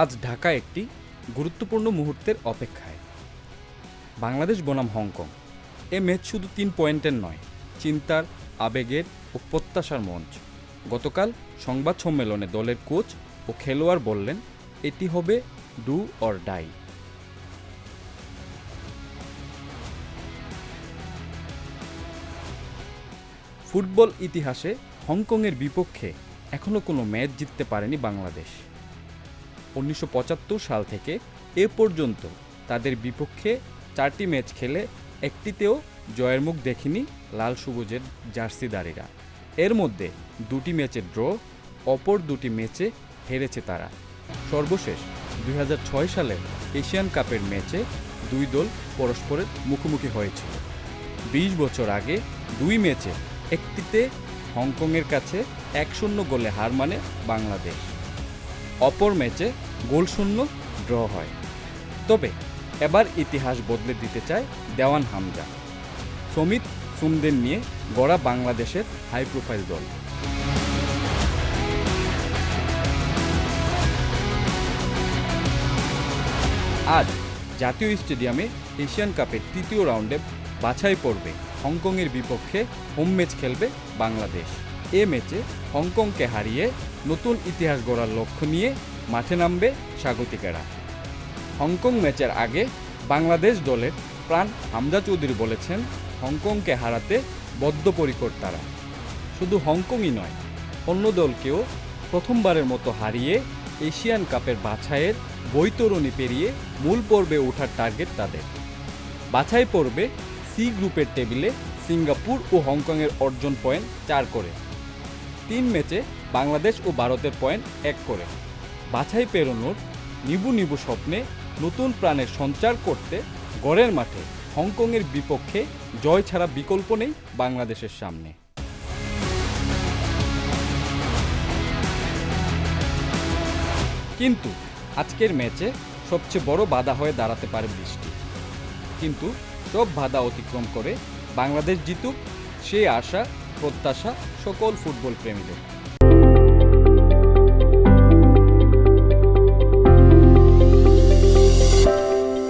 আজ ঢাকা একটি গুরুত্বপূর্ণ মুহূর্তের অপেক্ষায়। বাংলাদেশ বনাম হংকং। এ ম্যাচ শুধু তিন পয়েন্টের নয়, চিন্তার, আবেগের ও প্রত্যাশার মঞ্চ। গতকাল সংবাদ সম্মেলনে দলের কোচ ও খেলোয়াড় বললেন, এটি হবে ডু অর ডাই। ফুটবল ইতিহাসে হংকংয়ের বিপক্ষে এখনও কোনো ম্যাচ জিততে পারেনি বাংলাদেশ। উনিশশো পঁচাত্তর সাল থেকে এ পর্যন্ত তাদের বিপক্ষে চারটি ম্যাচ খেলে একটিতেও জয়ের মুখ দেখেনি লাল সবুজের জার্সিদারিরা। এর মধ্যে দুটি ম্যাচে ড্র, অপর দুটি ম্যাচে হেরেছে তারা। সর্বশেষ দু হাজার ছয় সালে এশিয়ান কাপের ম্যাচে দুই দল পরস্পরের মুখোমুখি হয়েছিল। বিশ বছর আগে দুই ম্যাচে একটিতে হংকংয়ের কাছে এক শূন্য গোলে হার মানে বাংলাদেশ। অপর ম্যাচে গোলশূন্য, ড্র হয়। তবে এবার ইতিহাস বদলে দিতে চায় দেওয়ান হামজা। সমিত সুমদের নিয়ে গড়া বাংলাদেশের হাই প্রোফাইল দল। আজ জাতীয় স্টেডিয়ামে এশিয়ান কাপের তৃতীয় রাউন্ডে বাছাই পড়বে হংকংয়ের বিপক্ষে হোম ম্যাচ খেলবে বাংলাদেশ। এ ম্যাচে হংকংকে হারিয়ে নতুন ইতিহাস গড়ার লক্ষ্য নিয়ে মাঠে নামবে স্বাগতিকেরা। হংকং ম্যাচের আগে বাংলাদেশ দলের প্রাণ হামজা চৌধুরী বলেছেন, হংকংকে হারাতে বদ্ধপরিকর তারা শুধু হংকংই নয়, অন্য দলকেও প্রথমবারের মতো হারিয়ে এশিয়ান কাপের বাছাইয়ের বৈতরণী পেরিয়ে মূল পর্বে ওঠার টার্গেট তাদের। বাছাই পর্বে সি গ্রুপের টেবিলে সিঙ্গাপুর ও হংকংয়ের অর্জন পয়েন্ট চার করে। তিন ম্যাচে বাংলাদেশ ও ভারতের পয়েন্ট এক করে। বাছাই পেরোনোর নিবু নিবু স্বপ্নে নতুন প্রাণের সঞ্চার করতে গড়ের মাঠে হংকংয়ের বিপক্ষে জয় ছাড়া বিকল্প নেই বাংলাদেশের সামনে। কিন্তু আজকের ম্যাচে সবচেয়ে বড় বাধা হয়ে দাঁড়াতে পারে বৃষ্টি। কিন্তু সব বাধা অতিক্রম করে বাংলাদেশ জিতুক সেই আশা, প্রত্যাশা সকল ফুটবল প্রেমীদের।